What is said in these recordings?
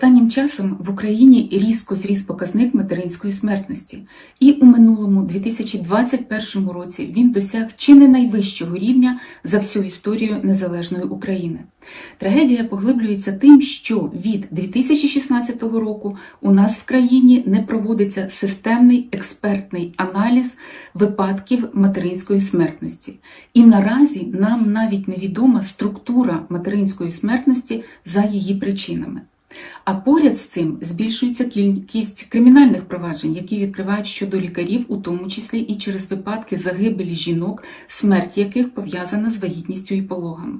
Останнім часом в Україні різко зріс показник материнської смертності, і у минулому 2021 році він досяг чи не найвищого рівня за всю історію незалежної України. Трагедія поглиблюється тим, що від 2016 року у нас в країні не проводиться системний експертний аналіз випадків материнської смертності. І наразі нам навіть невідома структура материнської смертності за її причинами. А поряд з цим збільшується кількість кримінальних проваджень, які відкривають щодо лікарів, у тому числі і через випадки загибелі жінок, смерть яких пов'язана з вагітністю і пологами.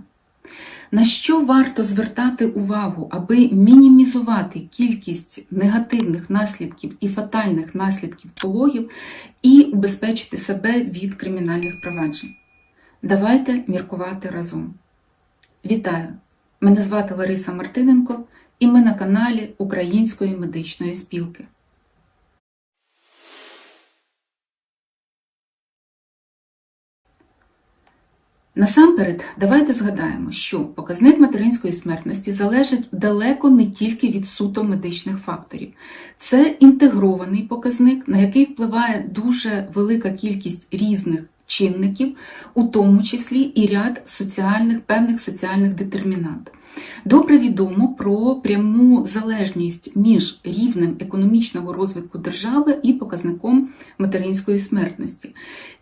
На що варто звертати увагу, аби мінімізувати кількість негативних наслідків і фатальних наслідків пологів і убезпечити себе від кримінальних проваджень? Давайте міркувати разом. Вітаю! Мене звати Лариса Мартиненко і ми на каналі Української медичної спілки. Насамперед, давайте згадаємо, що показник материнської смертності залежить далеко не тільки від суто медичних факторів. Це інтегрований показник, на який впливає дуже велика кількість різних чинників, у тому числі і ряд соціальних, певних соціальних детермінантів. Добре відомо про пряму залежність між рівнем економічного розвитку держави і показником материнської смертності.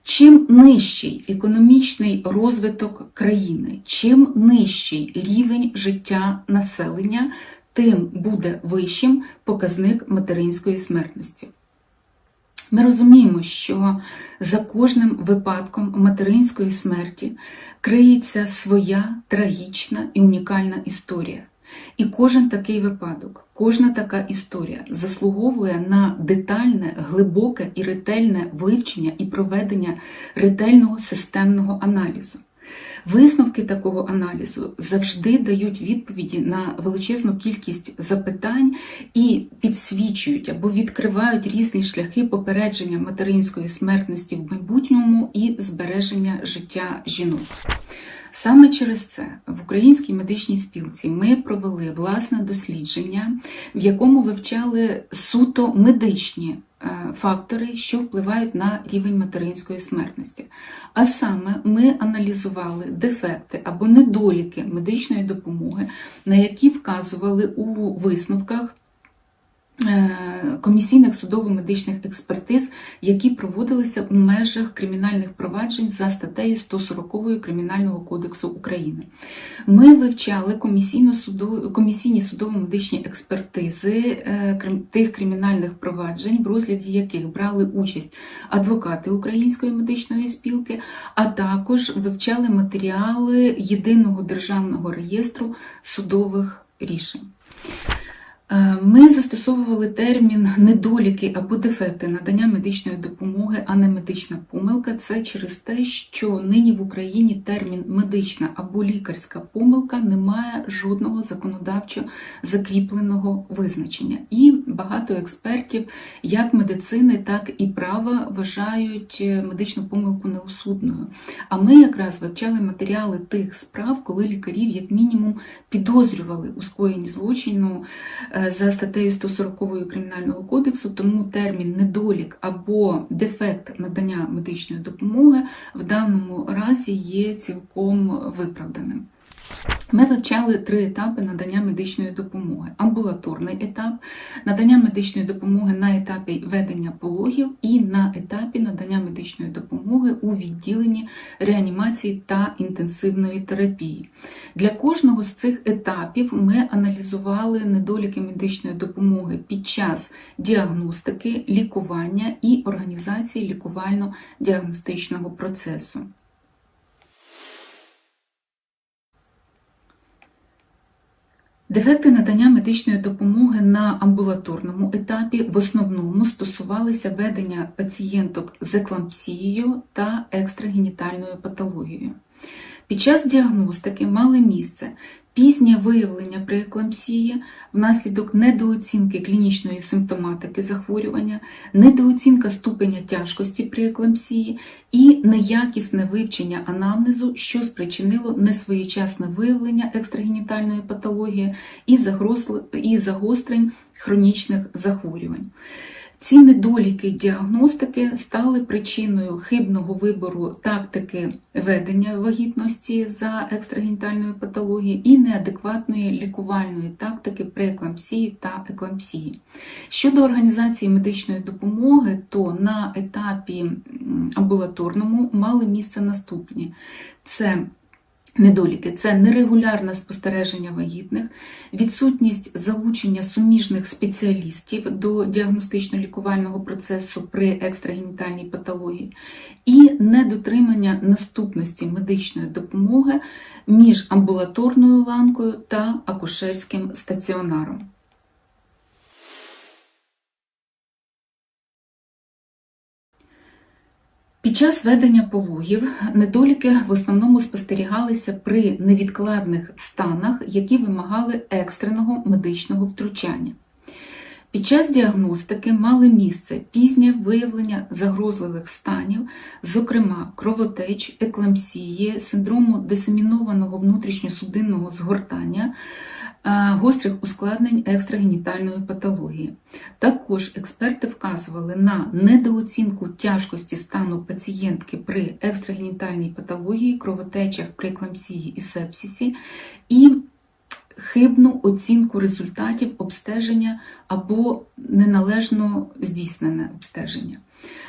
Чим нижчий економічний розвиток країни, чим нижчий рівень життя населення, тим буде вищим показник материнської смертності. Ми розуміємо, що за кожним випадком материнської смерті криється своя трагічна і унікальна історія. І кожен такий випадок, кожна така історія заслуговує на детальне, глибоке і ретельне вивчення і проведення ретельного системного аналізу. Висновки такого аналізу завжди дають відповіді на величезну кількість запитань і підсвічують або відкривають різні шляхи попередження материнської смертності в майбутньому і збереження життя жінок. Саме через це в Українській медичній спілці ми провели власне дослідження, в якому вивчали суто медичні фактори, що впливають на рівень материнської смертності. А саме ми аналізували дефекти або недоліки медичної допомоги, на які вказували у висновках. Комісійних судово-медичних експертиз, які проводилися у межах кримінальних проваджень за статтею 140 Кримінального кодексу України. Ми вивчали комісійні судово-медичні експертизи тих кримінальних проваджень, в розгляді яких брали участь адвокати Української медичної спілки, а також вивчали матеріали єдиного державного реєстру судових рішень. Ми застосовували термін недоліки або дефекти надання медичної допомоги, а не медична помилка. Це через те, що нині в Україні термін медична або лікарська помилка не має жодного законодавчо закріпленого визначення. І багато експертів, як медицини, так і права, вважають медичну помилку неусудною. А ми якраз вивчали матеріали тих справ, коли лікарів, як мінімум, підозрювали у скоєнні злочину за статтею 140 Кримінального кодексу, тому термін недолік або дефект надання медичної допомоги в даному разі є цілком виправданим. Ми вивчали три етапи надання медичної допомоги: амбулаторний етап, надання медичної допомоги на етапі ведення пологів і на етапі надання медичної допомоги у відділенні реанімації та інтенсивної терапії. Для кожного з цих етапів ми аналізували недоліки медичної допомоги під час діагностики, лікування і організації лікувально-діагностичного процесу. Дефекти надання медичної допомоги на амбулаторному етапі в основному стосувалися ведення пацієнток з еклампсією та екстрагенітальною патологією. Під час діагностики мали місце пізнє виявлення прееклампсії внаслідок недооцінки клінічної симптоматики захворювання, недооцінка ступеня тяжкості прееклампсії і неякісне вивчення анамнезу, що спричинило несвоєчасне виявлення екстрагенітальної патології і загострень хронічних захворювань. Ці недоліки діагностики стали причиною хибного вибору тактики ведення вагітності за екстрагенітальною патологією і неадекватної лікувальної тактики прееклампсії та еклампсії. Щодо організації медичної допомоги, то на етапі амбулаторному мали місце наступні: це Недоліки це нерегулярне спостереження вагітних, відсутність залучення суміжних спеціалістів до діагностично-лікувального процесу при екстрагенітальній патології і недотримання наступності медичної допомоги між амбулаторною ланкою та акушерським стаціонаром. Під час ведення пологів недоліки в основному спостерігалися при невідкладних станах, які вимагали екстреного медичного втручання. Під час діагностики мали місце пізнє виявлення загрозливих станів, зокрема кровотеч, еклампсії, синдрому дисемінованого внутрішньосудинного згортання, гострих ускладнень екстрагенітальної патології. Також експерти вказували на недооцінку тяжкості стану пацієнтки при екстрагенітальній патології, кровотечах при еклампсії і сепсисі і хибну оцінку результатів обстеження або неналежно здійснене обстеження.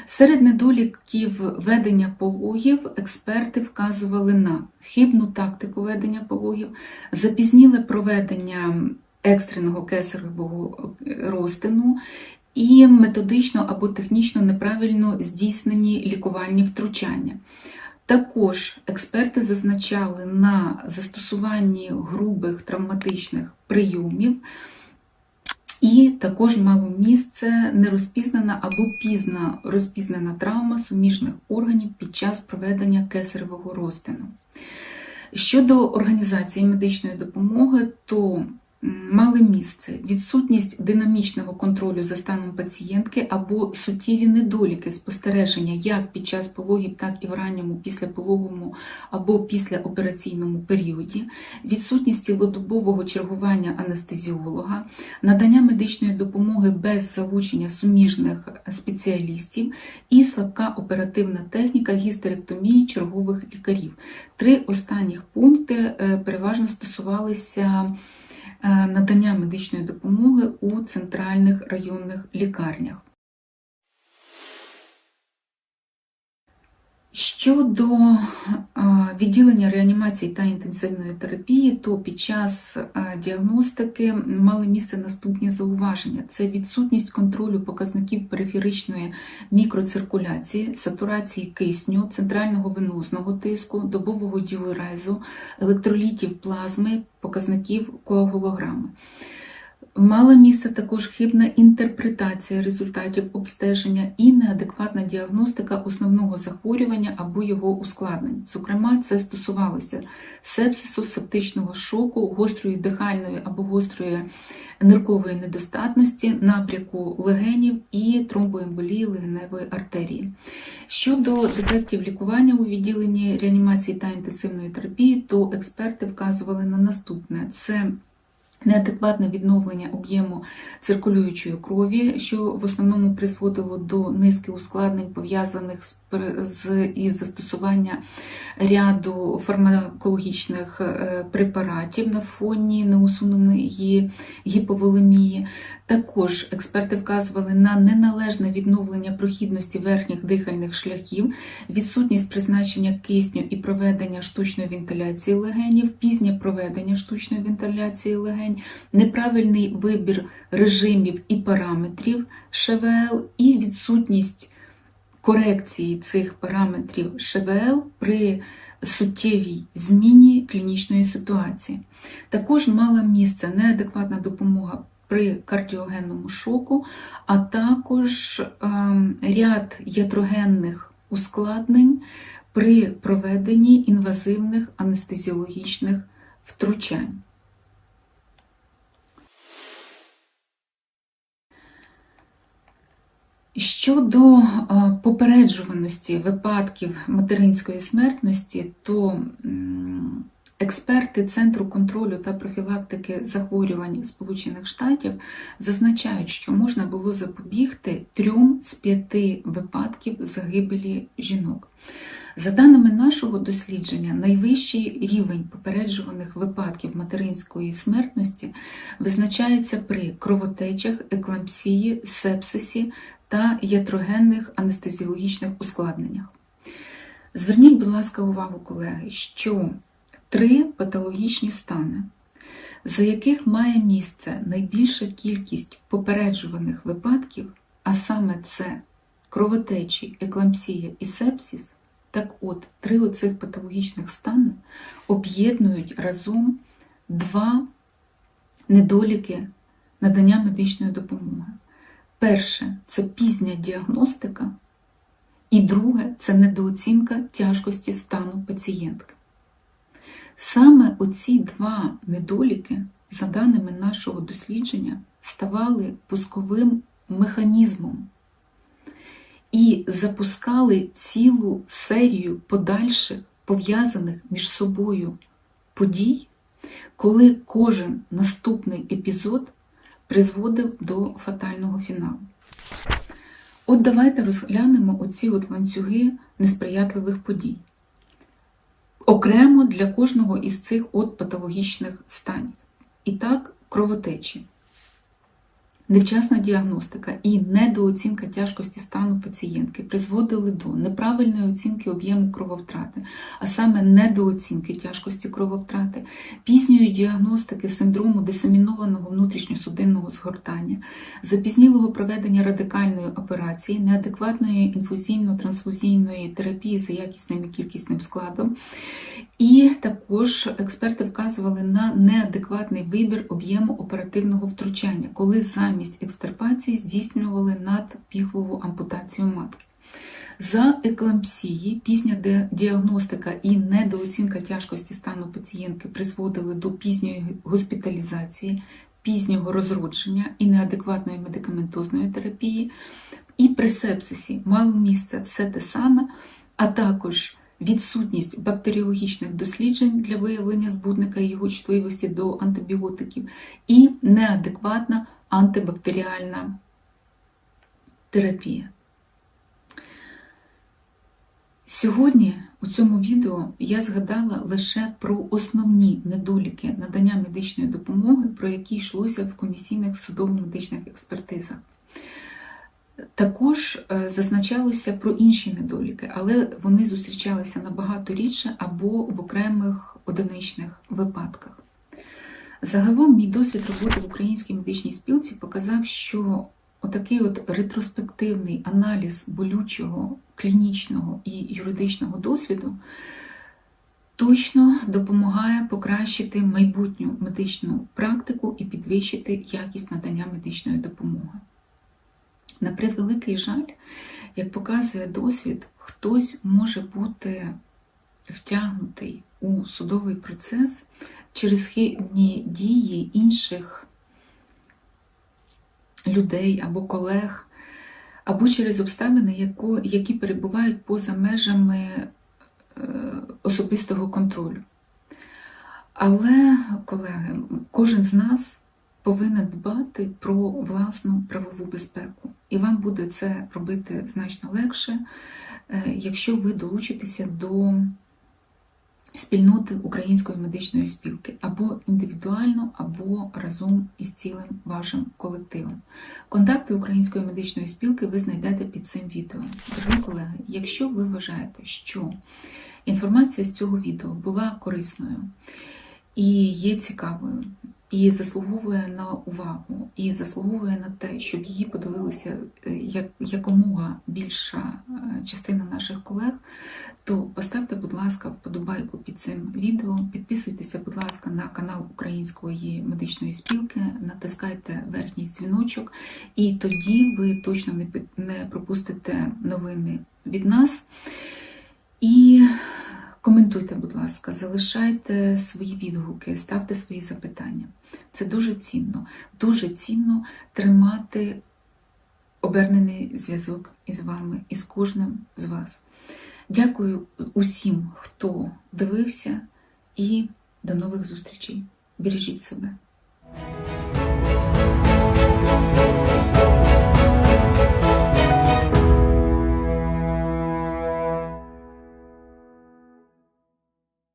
Серед недоліків ведення пологів експерти вказували на хибну тактику ведення пологів, запізніле проведення екстреного кесаревого розтину і методично або технічно неправильно здійснені лікувальні втручання. Також експерти зазначали на застосуванні грубих травматичних прийомів, і також мало місце нерозпізнана або пізна розпізнана травма суміжних органів під час проведення кесаревого розтину. Щодо організації медичної допомоги, то мали місце відсутність динамічного контролю за станом пацієнтки або суттєві недоліки спостереження як під час пологів, так і в ранньому післяпологовому або післяопераційному періоді, відсутність цілодобового чергування анестезіолога, надання медичної допомоги без залучення суміжних спеціалістів і слабка оперативна техніка гістеректомії чергових лікарів. Три останніх пункти е, переважно стосувалися надання медичної допомоги у центральних районних лікарнях. Щодо відділення реанімації та інтенсивної терапії, то під час е, діагностики мали місце наступні зауваження: це відсутність контролю показників периферичної мікроциркуляції, сатурації кисню, центрального венозного тиску, добового діурезу, електролітів плазми, показників коагулограми. Мала місце також хибна інтерпретація результатів обстеження і неадекватна діагностика основного захворювання або його ускладнень. Зокрема, це стосувалося сепсису, септичного шоку, гострої дихальної або гострої ниркової недостатності, набряку легенів і тромбоемболії легеневої артерії. Щодо дефектів лікування у відділенні реанімації та інтенсивної терапії, то експерти вказували на наступне: це Неадекватне відновлення об'єму циркулюючої крові, що в основному призводило до низки ускладнень, пов'язаних з, з із застосування ряду фармакологічних е, препаратів на фоні неусуненої гіповолемії. Також експерти вказували на неналежне відновлення прохідності верхніх дихальних шляхів, відсутність призначення кисню і проведення штучної вентиляції легенів, пізнє проведення штучної вентиляції легень, неправильний вибір режимів і параметрів ШВЛ і відсутність корекції цих параметрів ШВЛ при суттєвій зміні клінічної ситуації. Також мала місце неадекватна допомога при кардіогенному шоку, а також ем, ряд ятрогенних ускладнень при проведенні інвазивних анестезіологічних втручань. Щодо е, попереджуваності випадків материнської смертності, то експерти Центру контролю та профілактики захворювань Сполучених Штатів зазначають, що можна було запобігти трьом з п'яти випадків загибелі жінок. За даними нашого дослідження, найвищий рівень попереджуваних випадків материнської смертності визначається при кровотечах, еклампсії, сепсисі та ятрогенних анестезіологічних ускладненнях. Зверніть, будь ласка, увагу, колеги, що три патологічні стани, за яких має місце найбільша кількість попереджуваних випадків, а саме це кровотечі, еклампсія і сепсис, так от, три оцих патологічних стани об'єднують разом два недоліки надання медичної допомоги. Перше це пізня діагностика, і друге це недооцінка тяжкості стану пацієнтки. Саме оці два недоліки, за даними нашого дослідження, ставали пусковим механізмом і запускали цілу серію подальших пов'язаних між собою подій, коли кожен наступний епізод призводив до фатального фіналу. От давайте розглянемо оці от ланцюги несприятливих подій. Окремо для кожного із цих от патологічних станів. І так, кровотечі. Невчасна діагностика і недооцінка тяжкості стану пацієнтки призводили до неправильної оцінки об'єму крововтрати, а саме недооцінки тяжкості крововтрати, пізньої діагностики синдрому дисемінованого внутрішньосудинного згортання, запізнілого проведення радикальної операції, неадекватної інфузійно-трансфузійної терапії за якісним і кількісним складом. І також експерти вказували на неадекватний вибір об'єму оперативного втручання, коли замість екстирпації здійснювали надпіхвову ампутацію матки. За еклампсії пізня діагностика і недооцінка тяжкості стану пацієнтки призводили до пізньої госпіталізації, пізнього розродження і неадекватної медикаментозної терапії. І при сепсисі мало місце все те саме, а також відсутність бактеріологічних досліджень для виявлення збудника і його чутливості до антибіотиків, і неадекватна антибактеріальна терапія. Сьогодні у цьому відео я згадала лише про основні недоліки надання медичної допомоги, про які йшлося в комісійних судово-медичних експертизах. Також е, зазначалося про інші недоліки, але вони зустрічалися набагато рідше або в окремих одиничних випадках. Загалом, мій досвід роботи в українській медичній спілці показав, що отакий от ретроспективний аналіз болючого, клінічного і юридичного досвіду точно допомагає покращити майбутню медичну практику і підвищити якість надання медичної допомоги. На превеликий жаль, як показує досвід, хтось може бути втягнутий у судовий процес через хибні дії інших людей або колег, або через обставини, які перебувають поза межами е, особистого контролю. Але, колеги, кожен з нас повинен дбати про власну правову безпеку. І вам буде це робити значно легше, е, якщо ви долучитеся до спільноти Української медичної спілки або індивідуально, або разом із цілим вашим колективом. Контакти Української медичної спілки ви знайдете під цим відео. Дорогі колеги, якщо ви вважаєте, що інформація з цього відео була корисною і є цікавою, і заслуговує на увагу, і заслуговує на те, щоб її подивилися е, як, якомога більша е, частина наших колег, то поставте, будь ласка, вподобайку під цим відео, підписуйтеся, будь ласка, на канал Української медичної спілки, натискайте верхній дзвіночок, і тоді ви точно не, не пропустите новини від нас. І Коментуйте, будь ласка, залишайте свої відгуки, ставте свої запитання. Це дуже цінно. Дуже цінно тримати обернений зв'язок із вами, із кожним з вас. Дякую усім, хто дивився, і до нових зустрічей. Бережіть себе.